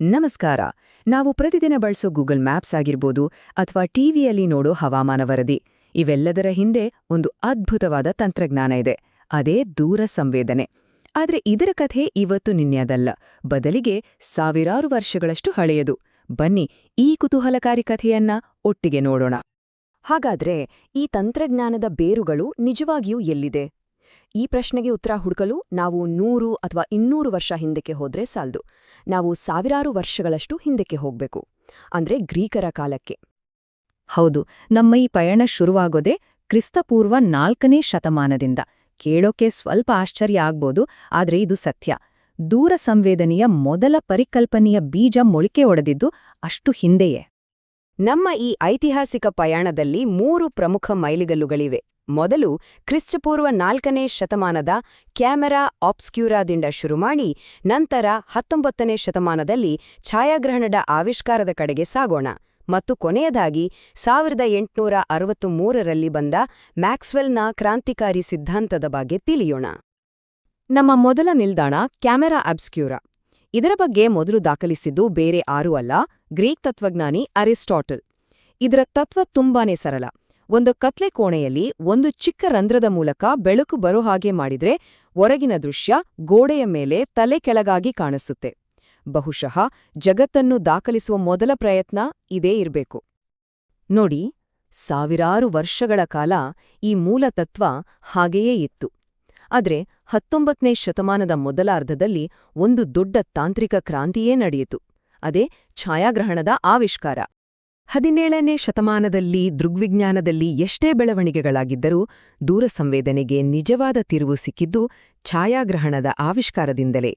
ನಮಸ್ಕಾರ. ನಾವು ಪ್ರತಿದಿನ ಬಳಸೋ ಗೂಗಲ್ ಮ್ಯಾಪ್ಸ್ ಆಗಿರ್ಬೋದು ಅಥವಾ ಟಿವಿಯಲ್ಲಿ ನೋಡೋ ಹವಾಮಾನ ವರದಿ. ಇವೆಲ್ಲದರ ಹಿಂದೆ ಒಂದು ಅದ್ಭುತವಾದ ತಂತ್ರಜ್ಞಾನ ಇದೆ. ಅದೇ ದೂರ ಸಂವೇದನೆ. ಆದರೆ ಇದರ ಕಥೆ ಇವತ್ತು ನಿನ್ನೆಯದಲ್ಲ. ಬದಲಿಗೆ ಸಾವಿರಾರು ವರ್ಷಗಳಷ್ಟು ಹಳೆಯದು. ಬನ್ನಿ ಈ ಕುತೂಹಲಕಾರಿ ಕಥೆಯನ್ನ ಒಟ್ಟಿಗೆ ನೋಡೋಣ. ಹಾಗಾದ್ರೆ ಈ ತಂತ್ರಜ್ಞಾನದ ಬೇರುಗಳು ನಿಜವಾಗಿಯೂ ಎಲ್ಲಿದೆ? ಈ ಪ್ರಶ್ನೆಗೆ ಉತ್ತರ ಹುಡುಕಲು ನಾವು ನೂರು ಅಥವಾ ಇನ್ನೂರು ವರ್ಷ ಹಿಂದಕ್ಕೆ ಹೋದ್ರೆ ಸಾಲ್ದು. ನಾವು ಸಾವಿರಾರು ವರ್ಷಗಳಷ್ಟು ಹಿಂದಕ್ಕೆ ಹೋಗ್ಬೇಕು. ಅಂದ್ರೆ ಗ್ರೀಕರ ಕಾಲಕ್ಕೆ. ಹೌದು, ನಮ್ಮ ಈ ಪಯಣ ಶುರುವಾಗೋದೇ ಕ್ರಿಸ್ತಪೂರ್ವ ನಾಲ್ಕನೇ ಶತಮಾನದಿಂದ. ಕೇಳೋಕೆ ಸ್ವಲ್ಪ ಆಶ್ಚರ್ಯ ಆಗ್ಬೋದು, ಆದ್ರೆ ಇದು ಸತ್ಯ. ದೂರ ಸಂವೇದನೆಯ ಮೊದಲ ಪರಿಕಲ್ಪನೆಯ ಬೀಜ ಮೊಳಿಕೆ ಒಡೆದಿದ್ದು ಅಷ್ಟು ಹಿಂದೆಯೇ. ನಮ್ಮ ಈ ಐತಿಹಾಸಿಕ ಪಯಣದಲ್ಲಿ ಮೂರು ಪ್ರಮುಖ ಮೈಲಿಗಲ್ಲುಗಳಿವೆ. ಮೊದಲು ಕ್ರಿಸ್ತಪೂರ್ವ ನಾಲ್ಕನೇ ಶತಮಾನದ ಕ್ಯಾಮೆರಾ ಆಪ್ಸ್ಕ್ಯೂರಾದಿಂದ ಶುರುಮಾಡಿ ನಂತರ ಹತ್ತೊಂಬತ್ತನೇ ಶತಮಾನದಲ್ಲಿ ಛಾಯಾಗ್ರಹಣದ ಆವಿಷ್ಕಾರದ ಕಡೆಗೆ ಸಾಗೋಣ. ಮತ್ತು ಕೊನೆಯದಾಗಿ ಸಾವಿರದ ಎಂಟುನೂರ ಅರವತ್ತು ಮೂರರಲ್ಲಿ ಬಂದ ಮ್ಯಾಕ್ಸ್ವೆಲ್ನ ಕ್ರಾಂತಿಕಾರಿ ಸಿದ್ಧಾಂತದ ಬಗ್ಗೆ ತಿಳಿಯೋಣ. ನಮ್ಮ ಮೊದಲ ನಿಲ್ದಾಣ ಕ್ಯಾಮೆರಾ ಅಬ್ಸ್ಕ್ಯೂರಾ ಇದರ ಬಗ್ಗೆ ಮೊದಲು ದಾಖಲಿಸಿದ್ದು ಬೇರೆ ಆರೂ ಅಲ್ಲ, ಗ್ರೀಕ್ ತತ್ವಜ್ಞಾನಿ ಅರಿಸ್ಟಾಟಲ್. ಇದರ ತತ್ವ ತುಂಬಾನೇ ಸರಳ. ಒಂದು ಕತ್ಲೆ ಕೋಣೆಯಲ್ಲಿ ಒಂದು ಚಿಕ್ಕ ರಂಧ್ರದ ಮೂಲಕ ಬೆಳಕು ಬರೋ ಹಾಗೆ ಮಾಡಿದ್ರೆ ಹೊರಗಿನ ದೃಶ್ಯ ಗೋಡೆಯ ಮೇಲೆ ತಲೆ ಕೆಳಗಾಗಿ ಕಾಣಿಸುತ್ತೆ. ಬಹುಶಃ ಜಗತ್ತನ್ನು ದಾಖಲಿಸುವ ಮೊದಲ ಪ್ರಯತ್ನ ಇದೇ ಇರಬೇಕು. ನೋಡಿ, ಸಾವಿರಾರು ವರ್ಷಗಳ ಕಾಲ ಈ ಮೂಲ ತತ್ವ ಹಾಗೆಯೇ ಇತ್ತು. ಆದ್ರೆ ಹತ್ತೊಂಬತ್ತನೇ ಶತಮಾನದ ಮೊದಲಾರ್ಧದಲ್ಲಿ ಒಂದು ದೊಡ್ಡ ತಾಂತ್ರಿಕ ಕ್ರಾಂತಿಯೇ ನಡೆಯಿತು. ಅದೇ ಛಾಯಾಗ್ರಹಣದ ಆವಿಷ್ಕಾರ. ಹದಿನೇಳನೇ ಶತಮಾನದಲ್ಲಿ ದೃಗ್ವಿಜ್ಞಾನದಲ್ಲಿ ಎಷ್ಟೇ ಬೆಳವಣಿಗೆಗಳಾಗಿದ್ದರೂ ದೂರ ಸಂವೇದನೆಗೆ ನಿಜವಾದ ತಿರುವು ಸಿಕ್ಕಿದ್ದು ಛಾಯಾಗ್ರಹಣದ ಆವಿಷ್ಕಾರದಿಂದಲೇ.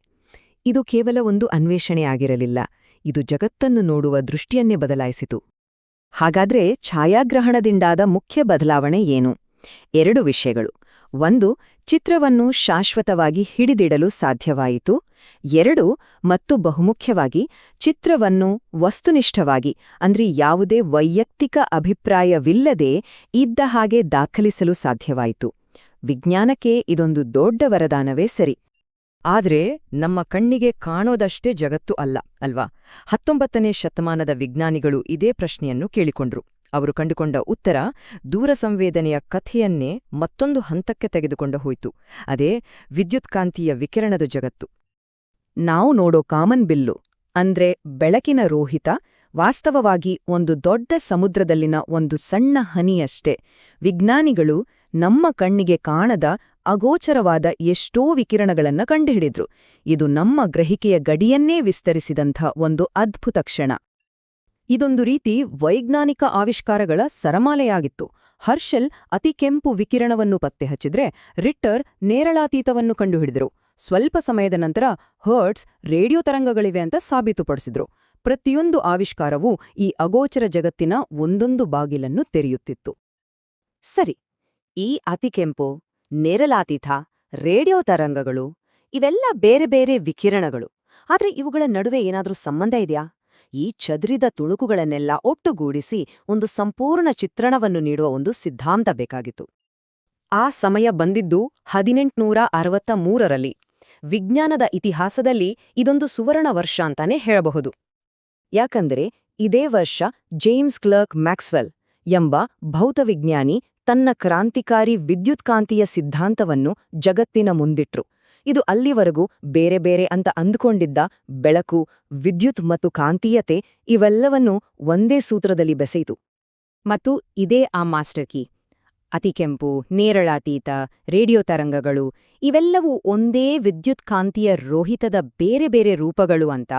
ಇದು ಕೇವಲ ಒಂದು ಅನ್ವೇಷಣೆಯಾಗಿರಲಿಲ್ಲ ಇದು ಜಗತ್ತನ್ನು ನೋಡುವ ದೃಷ್ಟಿಯನ್ನೇ ಬದಲಾಯಿಸಿತು. ಹಾಗಾದ್ರೆ ಛಾಯಾಗ್ರಹಣದಿಂದಾದ ಮುಖ್ಯ ಬದಲಾವಣೆ ಏನು? ಎರಡು ವಿಷಯಗಳು. ಒಂದು, ಚಿತ್ರವನ್ನು ಶಾಶ್ವತವಾಗಿ ಹಿಡಿದಿಡಲು ಸಾಧ್ಯವಾಯಿತು. ಎರಡು, ಮತ್ತು ಬಹುಮುಖ್ಯವಾಗಿ, ಚಿತ್ರವನ್ನು ವಸ್ತುನಿಷ್ಠವಾಗಿ, ಅಂದ್ರೆ ಯಾವುದೇ ವೈಯಕ್ತಿಕ ಅಭಿಪ್ರಾಯವಿಲ್ಲದೆ ಇದ್ದ ಹಾಗೆ ದಾಖಲಿಸಲು ಸಾಧ್ಯವಾಯಿತು. ವಿಜ್ಞಾನಕ್ಕೆ ಇದೊಂದು ದೊಡ್ಡ ವರದಾನವೇ ಸರಿ. ಆದರೆ, ನಮ್ಮ ಕಣ್ಣಿಗೆ ಕಾಣೋದಷ್ಟೇ ಜಗತ್ತು ಅಲ್ಲ, ಅಲ್ವಾ? ಹತ್ತೊಂಬತ್ತನೇ ಶತಮಾನದ ವಿಜ್ಞಾನಿಗಳು ಇದೇ ಪ್ರಶ್ನೆಯನ್ನು ಕೇಳಿಕೊಂಡ್ರು. ಅವರು ಕಂಡುಕೊಂಡ ಉತ್ತರ ದೂರ ಸಂವೇದನೆಯ ಕಥೆಯನ್ನೇ ಮತ್ತೊಂದು ಹಂತಕ್ಕೆ ತೆಗೆದುಕೊಂಡು ಹೋಯಿತು. ಅದೇ ವಿದ್ಯುತ್ಕಾಂತೀಯ ವಿಕಿರಣದ ಜಗತ್ತು. ನಾವು ನೋಡೋ ಕಾಮನ್ ಬಿಲ್ಲು, ಅಂದ್ರೆ ಬೆಳಕಿನ ರೋಹಿತ, ವಾಸ್ತವವಾಗಿ ಒಂದು ದೊಡ್ಡ ಸಮುದ್ರದಲ್ಲಿನ ಒಂದು ಸಣ್ಣ ಹನಿಯಷ್ಟೇ. ವಿಜ್ಞಾನಿಗಳು ನಮ್ಮ ಕಣ್ಣಿಗೆ ಕಾಣದ ಅಗೋಚರವಾದ ಎಷ್ಟೋ ವಿಕಿರಣಗಳನ್ನ ಕಂಡುಹಿಡಿದ್ರು. ಇದು ನಮ್ಮ ಗ್ರಹಿಕೆಯ ಗಡಿಯನ್ನೇ ವಿಸ್ತರಿಸಿದಂಥ ಒಂದು ಅದ್ಭುತ ಕ್ಷಣ. ಇದೊಂದು ರೀತಿ ವೈಜ್ಞಾನಿಕ ಆವಿಷ್ಕಾರಗಳ ಸರಮಾಲೆಯಾಗಿತ್ತು. ಹರ್ಷಲ್ ಅತಿ ಕೆಂಪು ವಿಕಿರಣವನ್ನು ಪತ್ತೆಹಚ್ಚಿದ್ರೆ ರಿಟ್ಟರ್ ನೇರಳಾತೀತವನ್ನು ಕಂಡುಹಿಡಿದರು. ಸ್ವಲ್ಪ ಸಮಯದ ನಂತರ ಹರ್ಟ್ಸ್ ರೇಡಿಯೋ ತರಂಗಗಳಿವೆ ಅಂತ ಸಾಬೀತುಪಡಿಸಿದರು. ಪ್ರತಿಯೊಂದು ಆವಿಷ್ಕಾರವೂ ಈ ಅಗೋಚರ ಜಗತ್ತಿನ ಒಂದೊಂದು ಬಾಗಿಲನ್ನು ತೆರೆಯುತ್ತಿತ್ತು. ಸರಿ, ಈ ಅತಿಕೆಂಪು ನೇರಲಾತೀತ ರೇಡಿಯೋ ತರಂಗಗಳು ಇವೆಲ್ಲ ಬೇರೆ ಬೇರೆ ವಿಕಿರಣಗಳು. ಆದ್ರೆ ಇವುಗಳ ನಡುವೆ ಏನಾದ್ರೂ ಸಂಬಂಧ ಇದೆಯಾ? ಈ ಚದ್ರಿದ ತುಣುಕುಗಳನ್ನೆಲ್ಲ ಒಟ್ಟುಗೂಡಿಸಿ ಒಂದು ಸಂಪೂರ್ಣ ಚಿತ್ರಣವನ್ನು ನೀಡುವ ಒಂದು ಸಿದ್ಧಾಂತ ಬೇಕಾಗಿತ್ತು. ಆ ಸಮಯ ಬಂದಿದ್ದು ಹದಿನೆಂಟುನೂರ ಅರವತ್ತ ಮೂರರಲ್ಲಿ ವಿಜ್ಞಾನದ ಇತಿಹಾಸದಲ್ಲಿ ಇದೊಂದು ಸುವರ್ಣ ವರ್ಷ ಅಂತಾನೆ ಹೇಳಬಹುದು. ಯಾಕಂದರೆ ಇದೇ ವರ್ಷ ಜೇಮ್ಸ್ ಕ್ಲರ್ಕ್ ಮ್ಯಾಕ್ಸ್ವೆಲ್ ಎಂಬ ಭೌತವಿಜ್ಞಾನಿ ತನ್ನ ಕ್ರಾಂತಿಕಾರಿ ವಿದ್ಯುತ್ಕಾಂತೀಯ ಸಿದ್ಧಾಂತವನ್ನು ಜಗತ್ತಿನ ಮುಂದಿಟ್ರು. ಇದು ಅಲ್ಲಿವರೆಗೂ ಬೇರೆ ಬೇರೆ ಅಂತ ಅಂದುಕೊಂಡಿದ್ದ ಬೆಳಕು, ವಿದ್ಯುತ್ ಮತ್ತು ಕಾಂತೀಯತೆ ಇವೆಲ್ಲವನ್ನೂ ಒಂದೇ ಸೂತ್ರದಲ್ಲಿ ಬೆಸೆಯಿತು. ಮತ್ತು ಇದೇ ಆ ಮಾಸ್ಟರ್ ಕೀ. ಅತಿಕೆಂಪು ನೇರಳಾತೀತ, ರೇಡಿಯೋ ತರಂಗಗಳು ಇವೆಲ್ಲವೂ ಒಂದೇ ವಿದ್ಯುತ್ ಕಾಂತೀಯ ರೋಹಿತದ ಬೇರೆ ಬೇರೆ ರೂಪಗಳು ಅಂತ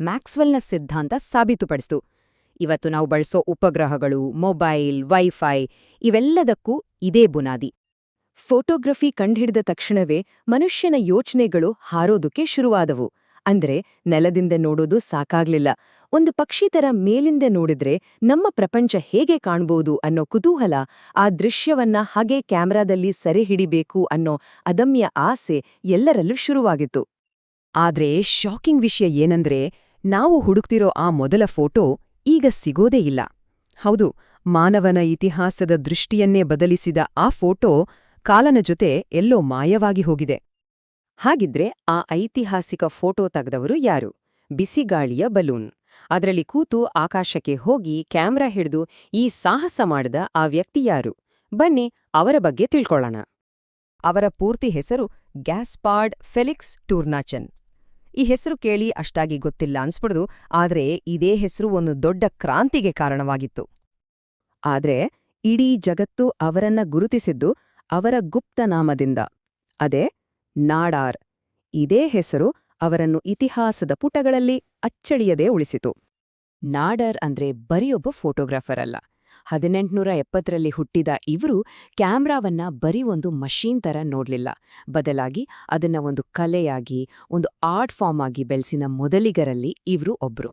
ಮ್ಯಾಕ್ಸ್ವೆಲ್ನ ಸಿದ್ಧಾಂತ ಸಾಬೀತುಪಡಿಸಿತು. ಇವತ್ತು ನಾವು ಬಳಸೋ ಉಪಗ್ರಹಗಳು, ಮೊಬೈಲ್, ವೈಫೈ ಇವೆಲ್ಲದಕ್ಕೂ ಇದೇ ಬುನಾದಿ. ಫೋಟೋಗ್ರಫಿ ಕಂಡ್ಹಿಡಿದ ತಕ್ಷಣವೇ ಮನುಷ್ಯನ ಯೋಚನೆಗಳು ಹಾರೋದಕ್ಕೆ ಶುರುವಾದವು. ಅಂದ್ರೆ ನೆಲದಿಂದ ನೋಡೋದು ಸಾಕಾಗ್ಲಿಲ್ಲ. ಒಂದು ಪಕ್ಷಿ ತರ ಮೇಲಿಂದ ನೋಡಿದ್ರೆ ನಮ್ಮ ಪ್ರಪಂಚ ಹೇಗೆ ಕಾಣ್ಬೋದು ಅನ್ನೋ ಕುತೂಹಲ, ಆ ದೃಶ್ಯವನ್ನ ಹಾಗೆ ಕ್ಯಾಮ್ರಾದಲ್ಲಿ ಸೆರೆ ಹಿಡಿಬೇಕು ಅನ್ನೋ ಅದಮ್ಯ ಆಸೆ ಎಲ್ಲರಲ್ಲೂ ಶುರುವಾಗಿತ್ತು. ಆದ್ರೆ ಶಾಕಿಂಗ್ ವಿಷಯ ಏನಂದ್ರೆ ನಾವು ಹುಡುಕ್ತಿರೋ ಆ ಮೊದಲ ಫೋಟೋ ಈಗ ಸಿಗೋದೇ ಇಲ್ಲ. ಹೌದು, ಮಾನವನ ಇತಿಹಾಸದ ದೃಷ್ಟಿಯನ್ನೇ ಬದಲಿಸಿದ ಆ ಫೋಟೋ ಕಾಲನ ಜೊತೆ ಎಲ್ಲೋ ಮಾಯವಾಗಿ ಹೋಗಿದೆ. ಹಾಗಿದ್ರೆ ಆ ಐತಿಹಾಸಿಕ ಫೋಟೋ ತೆಗೆದವರು ಯಾರು? ಬಿಸಿಗಾಳಿಯ ಬಲೂನ್. ಅದರಲ್ಲಿ ಕೂತು ಆಕಾಶಕ್ಕೆ ಹೋಗಿ ಕ್ಯಾಮ್ರಾ ಹಿಡಿದು ಈ ಸಾಹಸ ಮಾಡಿದ ಆ ವ್ಯಕ್ತಿ ಯಾರು? ಬನ್ನಿ, ಅವರ ಬಗ್ಗೆ ತಿಳ್ಕೊಳ್ಳೋಣ. ಅವರ ಪೂರ್ತಿ ಹೆಸರು ಗ್ಯಾಸ್ಪಾರ್ಡ್ ಫೆಲಿಕ್ಸ್ ಟೂರ್ನಾಚನ್. ಈ ಹೆಸರು ಕೇಳಿ ಅಷ್ಟಾಗಿ ಗೊತ್ತಿಲ್ಲ ಅನ್ಸ್ಬಿಡ್ದು, ಆದ್ರೆ ಇದೇ ಹೆಸರು ಒಂದು ದೊಡ್ಡ ಕ್ರಾಂತಿಗೆ ಕಾರಣವಾಗಿತ್ತು. ಆದ್ರೆ ಇಡೀ ಜಗತ್ತು ಅವರನ್ನ ಗುರುತಿಸಿದ್ದು ಅವರ ಗುಪ್ತನಾಮದಿಂದ. ಅದೇ ನಾಡಾರ್. ಇದೇ ಹೆಸರು ಅವರನ್ನು ಇತಿಹಾಸದ ಪುಟಗಳಲ್ಲಿ ಅಚ್ಚಳಿಯದೇ ಉಳಿಸಿತು. ನಾಡರ್ ಅಂದ್ರೆ ಬರಿಯೊಬ್ಬ ಫೋಟೋಗ್ರಾಫರ್ ಅಲ್ಲ. ಹದಿನೆಂಟುನೂರ ಎಪ್ಪತ್ತರಲ್ಲಿ ಹುಟ್ಟಿದ ಇವರು ಕ್ಯಾಮ್ರಾವನ್ನ ಬರೀ ಒಂದು ಮಷೀನ್ ತರ ನೋಡ್ಲಿಲ್ಲ. ಬದಲಾಗಿ ಅದನ್ನ ಒಂದು ಕಲೆಯಾಗಿ, ಒಂದು ಆರ್ಟ್ ಫಾರ್ಮ್ ಆಗಿ ಬೆಳೆಸಿನ ಮೊದಲಿಗರಲ್ಲಿ ಇವರು ಒಬ್ರು.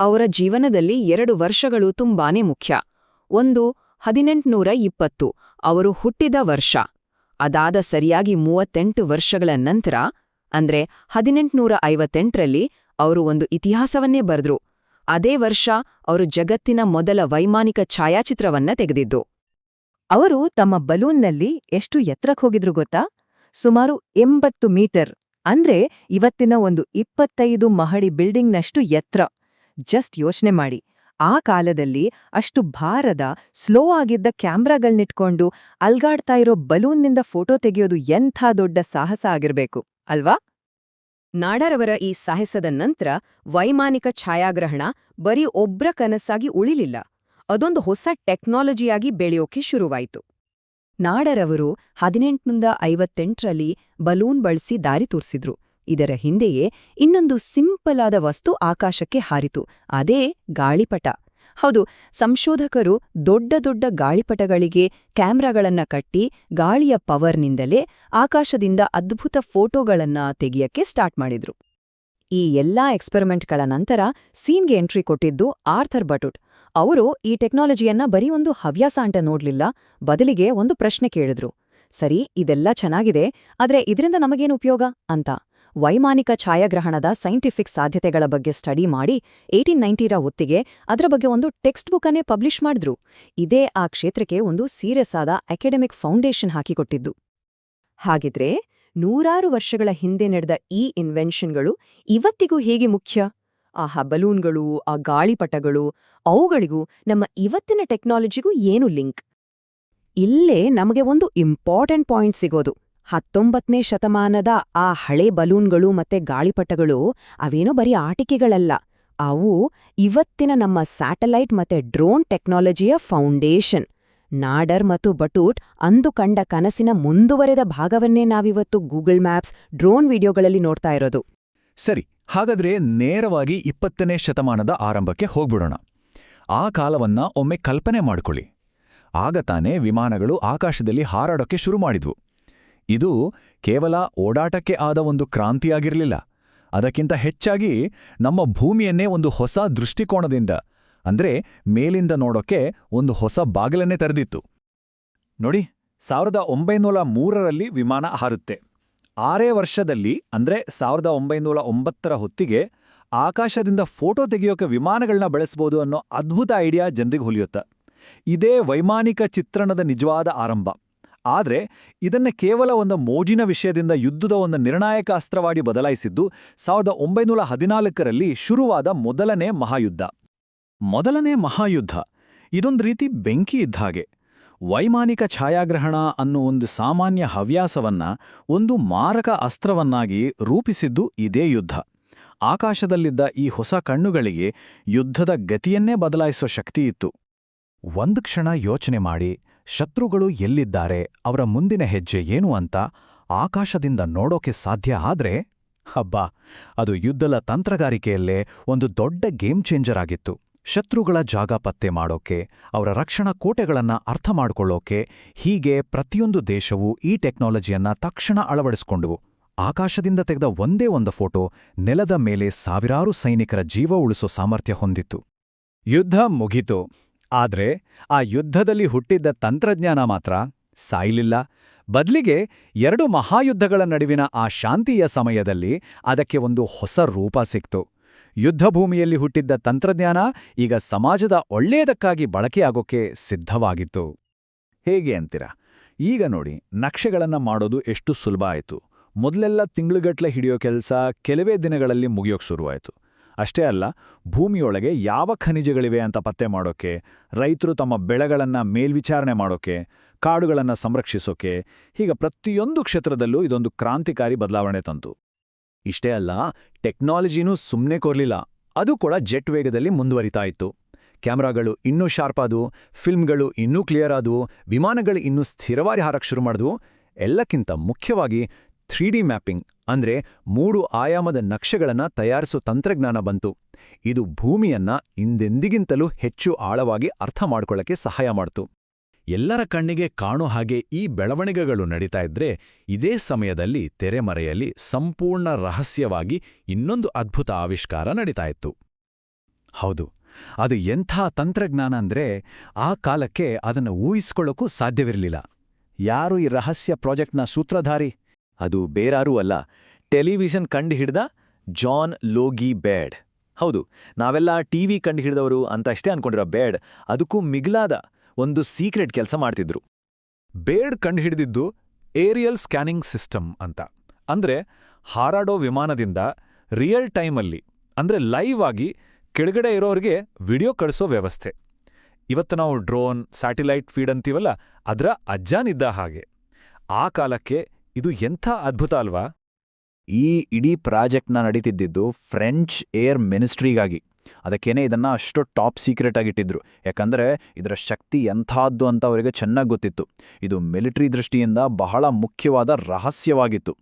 ಅವರ ಜೀವನದಲ್ಲಿ ಎರಡು ವರ್ಷಗಳು ತುಂಬಾನೇ ಮುಖ್ಯ. ಒಂದು ಹದಿನೆಂಟುನೂರ ಇಪ್ಪತ್ತು ಅವರು ಹುಟ್ಟಿದ ವರ್ಷ. ಅದಾದ ಸರಿಯಾಗಿ ಮೂವತ್ತೆಂಟು ವರ್ಷಗಳ ನಂತರ, ಅಂದ್ರೆ ಹದಿನೆಂಟುನೂರ ಐವತ್ತೆಂಟರಲ್ಲಿ ಅವರು ಒಂದು ಇತಿಹಾಸವನ್ನೇ ಬರೆದ್ರು. ಅದೇ ವರ್ಷ ಅವರು ಜಗತ್ತಿನ ಮೊದಲ ವೈಮಾನಿಕ ಛಾಯಾಚಿತ್ರವನ್ನ ತೆಗೆದಿದ್ದು. ಅವರು ತಮ್ಮ ಬಲೂನ್ನಲ್ಲಿ ಎಷ್ಟು ಎತ್ತರಕ್ಕೆ ಹೋಗಿದ್ರು ಗೊತ್ತಾ? ಸುಮಾರು ಎಂಬತ್ತು ಮೀಟರ್, ಅಂದ್ರೆ ಇವತ್ತಿನ ಒಂದು ಇಪ್ಪತ್ತೈದು ಮಹಡಿ ಬಿಲ್ಡಿಂಗ್ನಷ್ಟು ಎತ್ತರ. ಜಸ್ಟ್ ಯೋಚನೆ ಮಾಡಿ. ಆ ಕಾಲದಲ್ಲಿ ಅಷ್ಟು ಭಾರದ, ಸ್ಲೋ ಆಗಿದ್ದ ಕ್ಯಾಮ್ರಾಗಳನ್ನಿಟ್ಕೊಂಡು ಅಲ್ಗಾಡ್ತಾ ಇರೋ ಬಲೂನ್ನಿಂದ ಫೋಟೋ ತೆಗೆಯೋದು ಎಂಥ ದೊಡ್ಡ ಸಾಹಸ ಆಗಿರಬೇಕು, ಅಲ್ವಾ? ನಾಡರವರ ಈ ಸಾಹಸದ ನಂತರ ವೈಮಾನಿಕ ಛಾಯಾಗ್ರಹಣ ಬರೀ ಒಬ್ರ ಕನಸಾಗಿ ಉಳಿಲಿಲ್ಲ, ಅದೊಂದು ಹೊಸ ಟೆಕ್ನಾಲಜಿಯಾಗಿ ಬೆಳೆಯೋಕೆ ಶುರುವಾಯಿತು. ನಾಡರವರು ಹದಿನೆಂಟುನೂರ ಐವತ್ತೆಂಟರಲ್ಲಿ ಬಲೂನ್ ಬಳಸಿ ದಾರಿ ತೋರಿಸಿದ್ರು. ಇದರ ಹಿಂದೆಯೇ ಇನ್ನೊಂದು ಸಿಂಪಲ್ ಆದ ವಸ್ತು ಆಕಾಶಕ್ಕೆ ಹಾರಿತು, ಅದೇ ಗಾಳಿಪಟ. ಹೌದು, ಸಂಶೋಧಕರು ದೊಡ್ಡ ದೊಡ್ಡ ಗಾಳಿಪಟಗಳಿಗೆ ಕ್ಯಾಮ್ರಾಗಳನ್ನ ಕಟ್ಟಿ ಗಾಳಿಯ ಪವರ್ನಿಂದಲೇ ಆಕಾಶದಿಂದ ಅದ್ಭುತ ಫೋಟೋಗಳನ್ನ ತೆಗೆಯಕ್ಕೆ ಸ್ಟಾರ್ಟ್ ಮಾಡಿದ್ರು. ಈ ಎಲ್ಲಾ ಎಕ್ಸ್ಪೆರಿಮೆಂಟ್ಗಳ ನಂತರ ಸೀನ್ಗೆ ಎಂಟ್ರಿ ಕೊಟ್ಟಿದ್ದು ಆರ್ಥರ್ ಬಟುಟ್ ಅವರು ಈ ಟೆಕ್ನಾಲಜಿಯನ್ನ ಬರೀ ಒಂದು ಹವ್ಯಾಸ ಅಂತ ನೋಡ್ಲಿಲ್ಲ, ಬದಲಿಗೆ ಒಂದು ಪ್ರಶ್ನೆ ಕೇಳಿದ್ರು. ಸರಿ, ಇದೆಲ್ಲ ಚೆನ್ನಾಗಿದೆ, ಆದ್ರೆ ಇದರಿಂದ ನಮಗೇನು ಉಪಯೋಗ? ಅಂತ. ವೈಮಾನಿಕ ಛಾಯಾಗ್ರಹಣದ ಸೈಂಟಿಫಿಕ್ ಸಾಧ್ಯತೆಗಳ ಬಗ್ಗೆ ಸ್ಟಡಿ ಮಾಡಿ ಏಯ್ಟೀನ್ ನೈಂಟಿರ ಹೊತ್ತಿಗೆ ಅದರ ಬಗ್ಗೆ ಒಂದು ಟೆಕ್ಸ್ಟ್ ಬುಕ್ಕನ್ನೇ ಪಬ್ಲಿಷ್ ಮಾಡಿದ್ರು. ಇದೇ ಆ ಕ್ಷೇತ್ರಕ್ಕೆ ಒಂದು ಸೀರಿಯಸ್ ಆದ ಅಕಾಡೆಮಿಕ್ ಫೌಂಡೇಶನ್ ಹಾಕಿಕೊಟ್ಟಿದ್ದು. ಹಾಗಿದ್ರೆ ನೂರಾರು ವರ್ಷಗಳ ಹಿಂದೆ ನಡೆದ ಈ ಇನ್ವೆನ್ಷನ್ಗಳು ಇವತ್ತಿಗೂ ಹೇಗೆ ಮುಖ್ಯ? ಆ ಬಲೂನ್ಗಳು ಆ ಗಾಳಿಪಟಗಳು, ಅವುಗಳಿಗೂ ನಮ್ಮ ಇವತ್ತಿನ ಟೆಕ್ನಾಲಜಿಗೂ ಏನು ಲಿಂಕ್? ಇಲ್ಲೇ ನಮಗೆ ಒಂದು ಇಂಪಾರ್ಟೆಂಟ್ ಪಾಯಿಂಟ್ ಸಿಗೋದು. ಹತ್ತೊಂಬತ್ತನೇ ಶತಮಾನದ ಆ ಹಳೆ ಬಲೂನ್ಗಳು ಮತ್ತೆ ಗಾಳಿಪಟಗಳು ಅವೇನೋ ಬರೀ ಆಟಿಕೆಗಳಲ್ಲ. ಅವು ಇವತ್ತಿನ ನಮ್ಮ ಸ್ಯಾಟಲೈಟ್ ಮತ್ತೆ ಡ್ರೋನ್ ಟೆಕ್ನಾಲಜಿಯ ಫೌಂಡೇಶನ್. ನಾಡರ್ ಮತ್ತು ಬಟೂಟ್ ಅಂದು ಕಂಡ ಕನಸಿನ ಮುಂದುವರೆದ ಭಾಗವನ್ನೇ ನಾವಿವತ್ತು ಗೂಗಲ್ ಮ್ಯಾಪ್ಸ್ ಡ್ರೋನ್ ವಿಡಿಯೋಗಳಲ್ಲಿ ನೋಡ್ತಾ ಇರೋದು. ಸರಿ, ಹಾಗಾದ್ರೆ ನೇರವಾಗಿ ಇಪ್ಪತ್ತನೇ ಶತಮಾನದ ಆರಂಭಕ್ಕೆ ಹೋಗ್ಬಿಡೋಣ. ಆ ಕಾಲವನ್ನ ಒಮ್ಮೆ ಕಲ್ಪನೆ ಮಾಡ್ಕೊಳ್ಳಿ. ಆಗ ತಾನೇ ವಿಮಾನಗಳು ಆಕಾಶದಲ್ಲಿ ಹಾರಾಡೋಕೆ ಶುರು ಮಾಡಿದ್ವು. ಇದು ಕೇವಲ ಓಡಾಟಕ್ಕೆ ಆದ ಒಂದು ಕ್ರಾಂತಿಯಾಗಿರಲಿಲ್ಲ. ಅದಕ್ಕಿಂತ ಹೆಚ್ಚಾಗಿ ನಮ್ಮ ಭೂಮಿಯನ್ನೇ ಒಂದು ಹೊಸ ದೃಷ್ಟಿಕೋನದಿಂದ, ಅಂದ್ರೆ ಮೇಲಿಂದ ನೋಡೋಕೆ ಒಂದು ಹೊಸ ಬಾಗಿಲನ್ನೇ ತೆರೆದಿತ್ತು. ನೋಡಿ, ಸಾವಿರದ ಒಂಬೈನೂರ ಮೂರರಲ್ಲಿ ವಿಮಾನ ಹಾರುತ್ತೆ. ಆರೇ ವರ್ಷದಲ್ಲಿ, ಅಂದ್ರೆ ಸಾವಿರದ ಒಂಬೈನೂರ ಒಂಬತ್ತರ ಹೊತ್ತಿಗೆ ಆಕಾಶದಿಂದ ಫೋಟೋ ತೆಗೆಯೋಕೆ ವಿಮಾನಗಳನ್ನ ಬಳಸ್ಬೋದು ಅನ್ನೋ ಅದ್ಭುತ ಐಡಿಯಾ ಜನರಿಗೆ ಹೊಲಿಯುತ್ತ. ಇದೇ ವೈಮಾನಿಕ ಚಿತ್ರಣದ ನಿಜವಾದ ಆರಂಭ. ಆದ್ರೆ ಇದನ್ನ ಕೇವಲ ಒಂದು ಮೋಜಿನ ವಿಷಯದಿಂದ ಯುದ್ಧದ ಒಂದು ನಿರ್ಣಾಯಕ ಅಸ್ತ್ರವಾಗಿ ಬದಲಾಯಿಸಿದ್ದು ಸಾವಿರದ ಒಂಬೈನೂರ ಹದಿನಾಲ್ಕರಲ್ಲಿ ಶುರುವಾದ ಮೊದಲನೇ ಮಹಾಯುದ್ಧ. ಮೊದಲನೇ ಮಹಾಯುದ್ಧ. ಇದೊಂದು ರೀತಿ ಬೆಂಕಿ ಇದ್ದ ಹಾಗೆ. ವೈಮಾನಿಕ ಛಾಯಾಗ್ರಹಣ ಅನ್ನೋ ಒಂದು ಸಾಮಾನ್ಯ ಹವ್ಯಾಸವನ್ನ ಒಂದು ಮಾರಕ ಅಸ್ತ್ರವನ್ನಾಗಿ ರೂಪಿಸಿದ್ದು ಇದೇ ಯುದ್ಧ. ಆಕಾಶದಲ್ಲಿದ್ದ ಈ ಹೊಸ ಕಣ್ಣುಗಳಿಗೆ ಯುದ್ಧದ ಗತಿಯನ್ನೇ ಬದಲಾಯಿಸೋ ಶಕ್ತಿಯಿತ್ತು ಒಂದು ಕ್ಷಣ ಯೋಚನೆ ಮಾಡಿ ಶತ್ರುಗಳು ಎಲ್ಲಿದ್ದಾರೆ, ಅವರ ಮುಂದಿನ ಹೆಜ್ಜೆ ಏನು ಅಂತ ಆಕಾಶದಿಂದ ನೋಡೋಕೆ ಸಾಧ್ಯ ಆದ್ರೆ, ಹಬ್ಬ, ಅದು ಯುದ್ಧದ ತಂತ್ರಗಾರಿಕೆಯಲ್ಲೇ ಒಂದು ದೊಡ್ಡ ಗೇಮ್ ಚೇಂಜರ್ ಆಗಿತ್ತು. ಶತ್ರುಗಳ ಜಾಗ ಪತ್ತೆ ಮಾಡೋಕೆ, ಅವರ ರಕ್ಷಣಾ ಕೋಟೆಗಳನ್ನ ಅರ್ಥ ಮಾಡ್ಕೊಳ್ಳೋಕೆ ಹೀಗೆ ಪ್ರತಿಯೊಂದು ದೇಶವೂ ಈ ಟೆಕ್ನಾಲಜಿಯನ್ನ ತಕ್ಷಣ ಅಳವಡಿಸಿಕೊಂಡವು. ಆಕಾಶದಿಂದ ತೆಗೆದ ಒಂದೇ ಒಂದು ಫೋಟೋ ನೆಲದ ಮೇಲೆ ಸಾವಿರಾರು ಸೈನಿಕರ ಜೀವ ಉಳಿಸೋ ಸಾಮರ್ಥ್ಯ ಹೊಂದಿತ್ತು. ಯುದ್ಧ ಮುಗೀತು. ಆದ್ರೆ ಆ ಯುದ್ಧದಲ್ಲಿ ಹುಟ್ಟಿದ್ದ ತಂತ್ರಜ್ಞಾನ ಮಾತ್ರ ಸಾಯಲಿಲ್ಲ. ಬದಲಿಗೆ ಎರಡು ಮಹಾಯುದ್ಧಗಳ ನಡುವಿನ ಆ ಶಾಂತಿಯ ಸಮಯದಲ್ಲಿ ಅದಕ್ಕೆ ಒಂದು ಹೊಸ ರೂಪ ಸಿಕ್ತು. ಯುದ್ಧಭೂಮಿಯಲ್ಲಿ ಹುಟ್ಟಿದ್ದ ತಂತ್ರಜ್ಞಾನ ಈಗ ಸಮಾಜದ ಒಳ್ಳೆಯದಕ್ಕಾಗಿ ಬಳಕೆಯಾಗೋಕೆ ಸಿದ್ಧವಾಗಿತ್ತು. ಹೇಗೆ ಅಂತೀರ? ಈಗ ನೋಡಿ, ನಕ್ಷೆಗಳನ್ನು ಮಾಡೋದು ಎಷ್ಟು ಸುಲಭ ಆಯಿತು. ಮೊದಲೆಲ್ಲ ತಿಂಗಳುಗಟ್ಲೆ ಹಿಡಿಯೋ ಕೆಲಸ, ಕೆಲವೇ ದಿನಗಳಲ್ಲಿ ಮುಗಿಯೋಕೆ ಶುರುವಾಯಿತು. ಅಷ್ಟೇ ಅಲ್ಲ, ಭೂಮಿಯೊಳಗೆ ಯಾವ ಖನಿಜಗಳಿವೆ ಅಂತ ಪತ್ತೆ ಮಾಡೋಕೆ, ರೈತರು ತಮ್ಮ ಬೆಳೆಗಳನ್ನು ಮೇಲ್ವಿಚಾರಣೆ ಮಾಡೋಕೆ, ಕಾಡುಗಳನ್ನು ಸಂರಕ್ಷಿಸೋಕೆ, ಹೀಗೆ ಪ್ರತಿಯೊಂದು ಕ್ಷೇತ್ರದಲ್ಲೂ ಇದೊಂದು ಕ್ರಾಂತಿಕಾರಿ ಬದಲಾವಣೆ ತಂತು. ಇಷ್ಟೇ ಅಲ್ಲ, ಟೆಕ್ನಾಲಜಿನೂ ಸುಮ್ಮನೆ ಕೊರ್ಲಿಲ್ಲ, ಅದು ಕೂಡ ಜೆಟ್ ವೇಗದಲ್ಲಿ ಮುಂದುವರಿತಾ ಇತ್ತು. ಕ್ಯಾಮ್ರಾಗಳು ಇನ್ನೂ ಶಾರ್ಪ್ ಆದವು, ಫಿಲ್ಮ್ಗಳು ಇನ್ನೂ ಕ್ಲಿಯರ್ ಆದವು, ವಿಮಾನಗಳು ಇನ್ನೂ ಸ್ಥಿರವಾಗಿ ಹಾರಕ್ಕೆ ಶುರು ಮಾಡಿದ್ವು, ಎಲ್ಲಕ್ಕಿಂತ ಮುಖ್ಯವಾಗಿ ಥ್ರೀ ಡಿ ಮ್ಯಾಪಿಂಗ್ ಅಂದ್ರೆ ಮೂರು ಆಯಾಮದ ನಕ್ಷೆಗಳನ್ನ ತಯಾರಿಸೋ ತಂತ್ರಜ್ಞಾನ ಬಂತು. ಇದು ಭೂಮಿಯನ್ನ ಹಿಂದೆಂದಿಗಿಂತಲೂ ಹೆಚ್ಚು ಆಳವಾಗಿ ಅರ್ಥ ಮಾಡಿಕೊಳ್ಳಕ್ಕೆ ಸಹಾಯ ಮಾಡ್ತು. ಎಲ್ಲರ ಕಣ್ಣಿಗೆ ಕಾಣೋ ಹಾಗೆ ಈ ಬೆಳವಣಿಗೆಗಳು ನಡೀತಾ ಇದ್ರೆ ಇದೇ ಸಮಯದಲ್ಲಿ ತೆರೆಮರೆಯಲ್ಲಿ ಸಂಪೂರ್ಣ ರಹಸ್ಯವಾಗಿ ಇನ್ನೊಂದು ಅದ್ಭುತ ಆವಿಷ್ಕಾರ ನಡೀತಾ ಇತ್ತು. ಹೌದು, ಅದು ಎಂಥ ತಂತ್ರಜ್ಞಾನ ಅಂದ್ರೆ ಆ ಕಾಲಕ್ಕೆ ಅದನ್ನು ಊಹಿಸ್ಕೊಳ್ಳೋಕ್ಕೂ ಸಾಧ್ಯವಿರಲಿಲ್ಲ. ಯಾರು ಈ ರಹಸ್ಯ ಪ್ರಾಜೆಕ್ಟ್ನ ಸೂತ್ರಧಾರಿ? ಅದು ಬೇರಾರೂ ಅಲ್ಲ, ಟೆಲಿವಿಷನ್ ಕಂಡುಹಿಡ್ದ ಜಾನ್ ಲೋಗಿ ಬೇಡ್ ಹೌದು, ನಾವೆಲ್ಲ ಟಿವಿ ಕಂಡುಹಿಡಿದವರು ಅಂತ ಅಷ್ಟೇ ಅನ್ಕೊಂಡಿರೋ ಬೇಡ್ ಅದಕ್ಕೂ ಮಿಗಿಲಾದ ಒಂದು ಸೀಕ್ರೆಟ್ ಕೆಲಸ ಮಾಡ್ತಿದ್ರು. ಬೇಡ್ ಕಂಡುಹಿಡಿದಿದ್ದು ಏರಿಯಲ್ ಸ್ಕ್ಯಾನಿಂಗ್ ಸಿಸ್ಟಮ್ ಅಂತ. ಅಂದ್ರೆ ಹಾರಾಡೋ ವಿಮಾನದಿಂದ ರಿಯಲ್ ಟೈಮಲ್ಲಿ, ಅಂದ್ರೆ ಲೈವ್ ಆಗಿ ಕೆಳಗಡೆ ಇರೋರಿಗೆ ವಿಡಿಯೋ ಕಳಿಸೋ ವ್ಯವಸ್ಥೆ. ಇವತ್ತು ನಾವು ಡ್ರೋನ್, ಸ್ಯಾಟಿಲೈಟ್ ಫೀಡ್ ಅಂತೀವಲ್ಲ, ಅದರ ಅಜ್ಜಾನಿದ್ದ ಹಾಗೆ. ಆ ಕಾಲಕ್ಕೆ ಇದು ಎಂಥ ಅದ್ಭುತ ಅಲ್ವಾ? ಈ ಇಡೀ ಪ್ರಾಜೆಕ್ಟ್ನ ನಡೀತಿದ್ದಿದ್ದು ಫ್ರೆಂಚ್ ಏರ್ ಮಿನಿಸ್ಟ್ರಿಗಾಗಿ. ಅದಕ್ಕೇನೆ ಇದನ್ನ ಅಷ್ಟು ಟಾಪ್ ಸೀಕ್ರೆಟ್ ಆಗಿಟ್ಟಿದ್ರು. ಯಾಕಂದ್ರೆ ಇದರ ಶಕ್ತಿ ಎಂಥದ್ದು ಅಂತ ಅವರಿಗೆ ಚೆನ್ನಾಗಿ ಗೊತ್ತಿತ್ತು. ಇದು ಮಿಲಿಟರಿ ದೃಷ್ಟಿಯಿಂದ ಬಹಳ ಮುಖ್ಯವಾದ ರಹಸ್ಯವಾಗಿತ್ತು.